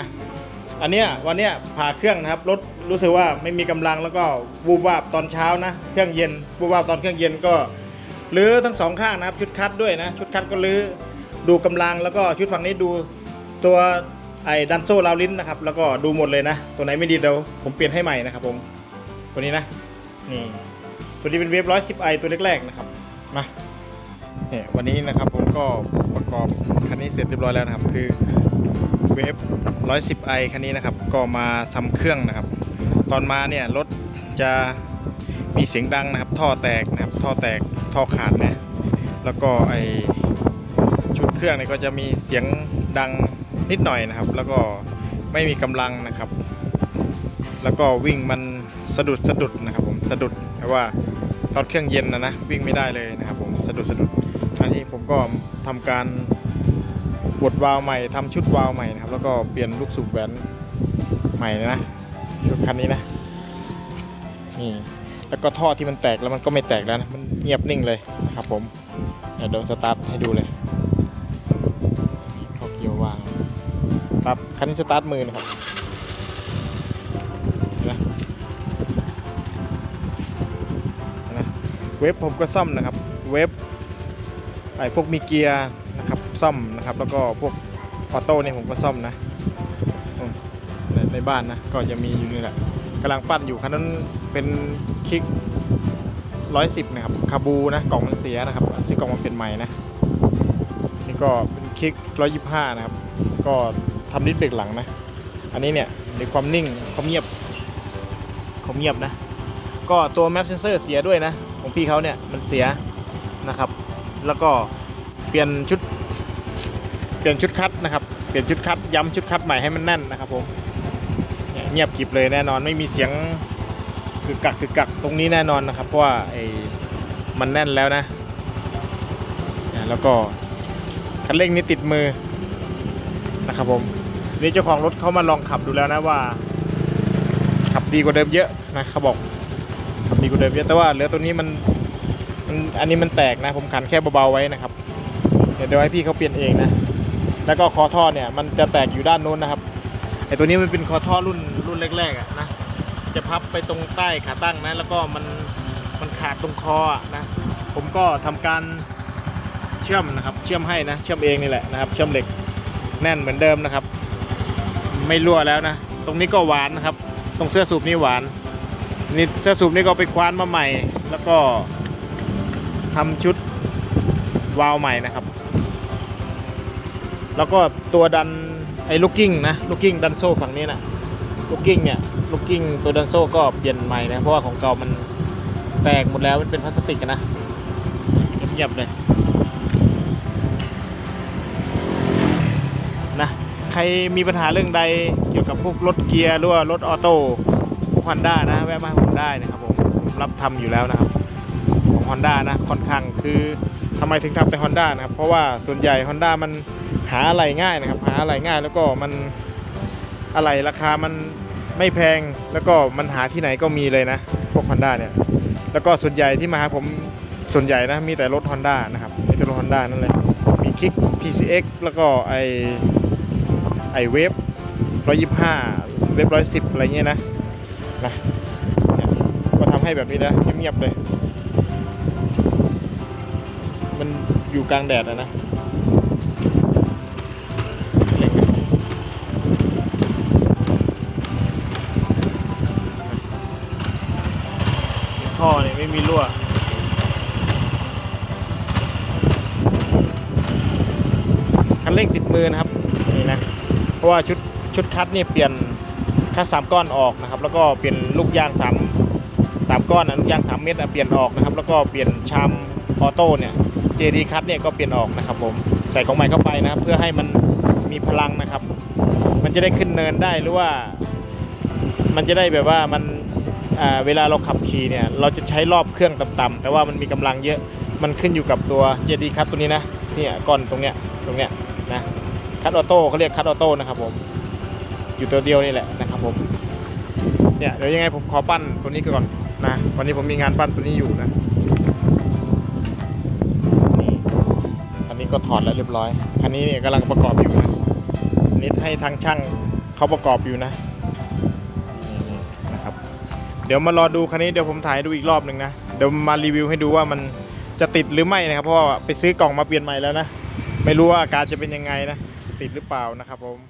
อะอันเนี้ยวันเนี้ยผ่าเครื่องนะครับรถรู้สึกว่าไม่มีกำลังแล้วก็วูบวาบตอนเช้านะ เครื่องเย็นวูบวาบตอนเครื่องเย็นก็รื้อทั้งสองข้างนะครับชุดคัดด้วยนะชุดคัดก็รื้อดูกำลังแล้วก็ชุดฝั่งนี้ดูตัวไอ้ดันโซ่ราวลิ้นนะครับแล้วก็ดูหมดเลยนะ ตัวไหนไม่ดีเดี๋ยวผมเปลี่ยนให้ใหม่นะครับผมตัวนี้นะนี่ตัวนี้เป็นเวฟร้อยสิบไอตัวแรกๆนะครับมาเนี่ยวันนี้นะครับผมก็ประกอบคันนี้เสร็จเรียบร้อยแล้วนะครับคือ เวฟ110 i คันนี้นะครับ ก็มาทำเครื่องนะครับ ตอนมาเนี่ยรถจะมีเสียงดังนะครับ ท่อแตกนะครับ ท่อแตก ท่อขาดนี่ยแล้วก็ไอชุดเครื่องเนี่ยก็จะมีเสียงดังนิดหน่อยนะครับ แล้วก็ไม่มีกำลังนะครับ แล้วก็วิ่งมันสะดุดสะดุดนะครับ ผม สะดุดเพราะว่าตอนเครื่องเย็นนะนะวิ่งไม่ได้เลยนะครับ ผม สะดุดสะดุดอันนี้ผมก็ทำการ บดวาล์วใหม่ทำชุดวาล์วใหม่นะครับ แล้วก็เปลี่ยนลูกสูบแหวนใหม่นะชุดคันนี้นะนี่แล้วก็ท่อที่มันแตกแล้วมันก็ไม่แตกแล้วนะมันเงียบนิ่งเลยนะครับผมเดี๋ยวเดี๋ยวสตาร์ทให้ดูเลยท่อเกียววางสตาร์ทคันนี้สตาร์ทมือนะครับเห็นไหมเห็นไหมเว็บผมก็ซ่อมนะครับ เว็บไอ้พวกมีเกียร์ ซ่อมนะครับ แล้วก็พวกออโต้เนี่ยผมก็ซ่อมนะในในบ้านนะก็จะมีอยู่นี่แหละกำลังปั้นอยู่คันนั้นเป็นคลิกร้อยสิบนะครับคาบูนะกล่องมันเสียนะครับซื้อกล่องมาเป็นใหม่นะนี่ก็เป็นคลิกร้อยยี่ห้านะครับ ก็ทำดิสเบรกหลังนะ อันนี้เนี่ยในความนิ่งความเงียบความเงียบนะ ก็ตัวแมปเซนเซอร์เสียด้วยนะ ของพี่เขาเนี่ยมันเสียนะครับ แล้วก็เปลี่ยนชุด เปลี่ยนชุดคัดนะครับ เปลี่ยนชุดคัดย้ำชุดคัดใหม่ให้มันแน่นนะครับผมเนี่ยเงียบกริบเลยแน่นอนไม่มีเสียงคือกักคือกักตรงนี้แน่นอนนะครับเพราะว่าไอ้มันแน่นแล้วนะเนี่ยแล้วก็คันเร่งนี่ติดมือนะครับผมนี่เจ้าของรถเขามาลองขับดูแล้วนะว่า ขับดีกว่าเดิมเยอะนะเขาบอกขับดีกว่าเดิมเยอะแต่ว่าเหลือตัวนี้มันมันอันนี้มันแตกนะ ผมขันแค่เบาๆไว้นะครับ เดี๋ยวเดี๋ยวให้พี่เขาเปลี่ยนเองนะ แล้วก็คอท่อเนี่ยมันจะแตกอยู่ด้านนู้นนะครับไอตัวนี้มันเป็นคอท่อรุ่นรุ่นแรกๆอะนะจะพับไปตรงใต้ขาตั้งนะ แล้วก็มันมันขาดตรงคออะนะผมก็ทำการเชื่อมนะครับ เชื่อมให้นะเชื่อมเองนี่แหละนะครับ เชื่อมเหล็กแน่นเหมือนเดิมนะครับ ไม่รั่วแล้วนะ ตรงนี้ก็หวานนะครับ ตรงเสื้อสูบนี่หวานนี่เสื้อสูบนี่ก็ไปคว้านมาใหม่ แล้วก็ทำชุดวาล์วใหม่นะครับ แล้วก็ตัวดันไอ้ลูกกิ้งนะลูกกิ้งดันโซ่ฝั่งนี้นะลูกกิ้งเนี่ยลูกกิ้งตัวดันโซ่ก็เปลี่ยนใหม่นะเพราะว่าของเก่ามันแตกหมดแล้วมันเป็นพลาสติกอะนะเงียบๆเลยนะใครมีปัญหาเรื่องใดเกี่ยวกับพวกรถเกียร์หรือว่ารถออโต้พวกฮอนด้านะแวะมาผมได้นะครับผมรับทำอยู่แล้วนะครับของ Honda นะค่อนข้างคือทำไมถึงทำแต่ Honda นะครับเพราะว่าส่วนใหญ่ Honda มัน หาอะไรง่ายนะครับหาอะไรง่ายแล้วก็มันอะไรราคามันไม่แพงแล้วก็มันหาที่ไหนก็มีเลยนะ พวก Honda เนี่ย แล้วก็ส่วนใหญ่ที่มาหาผมส่วนใหญ่นะมีแต่รถ Honda นะครับมีแต่รถ Honda นั่นเลยมีคลิก PCX แล้วก็ไอไอเวฟ125 เวฟ110 อะไรเงี้ยนะนะก็ทำให้แบบนี้นะเงียบๆเลย มันอยู่กลางแดดอะนะ มีรั่วคันเร่งติดมือนะครับนี่นะเพราะว่าชุดชุดคัดเนี่ยเปลี่ยนคัดสามก้อนออกนะครับ แล้วก็เปลี่ยนลูกยางสามสามก้อนนะลูกยางสามเม็ดเปลี่ยนออกนะครับ แล้วก็เปลี่ยนชามออโต้เนี่ย JD คัดเนี่ยก็เปลี่ยนออกนะครับ ผมใส่ของใหม่เข้าไปนะครับ เพื่อให้มันมีพลังนะครับ มันจะได้ขึ้นเนินได้หรือว่า มันจะได้แบบว่ามัน เวลาเราขับขี่เนี่ยเราจะใช้รอบเครื่องต่ำๆแต่ว่ามันมีกำลังเยอะมันขึ้นอยู่กับตัว JD คัดตัวนี้นะเนี่ยก้อนตรงเนี้ยตรงเนี้ยนะคัดออโต้เขาเรียกคัดออโต้นะครับผมอยู่ตัวเดียวนี่แหละนะครับผมเนี่ยเดี๋ยวยังไงผมขอปั้นตัวนี้ก่อนนะวันนี้ผมมีงานปั้นตัวนี้อยู่นะนี่คันนี้ก็ถอดแล้วเรียบร้อย คันนี้เนี่ยกำลังประกอบอยู่นะอันนี้ให้ทางช่างเขาประกอบอยู่นะ ดี๋ยวมารอดูคันนี้เดี๋ยวผมถ่ายให้ดูอีกรอบหนึ่งนะ เดี๋ยวมารีวิวให้ดูว่ามันจะติดหรือไม่นะครับ เพราะว่าไปซื้อกล่องมาเปลี่ยนใหม่แล้วนะ ไม่รู้ว่าอาการจะเป็นยังไงนะ ติดหรือเปล่านะครับผม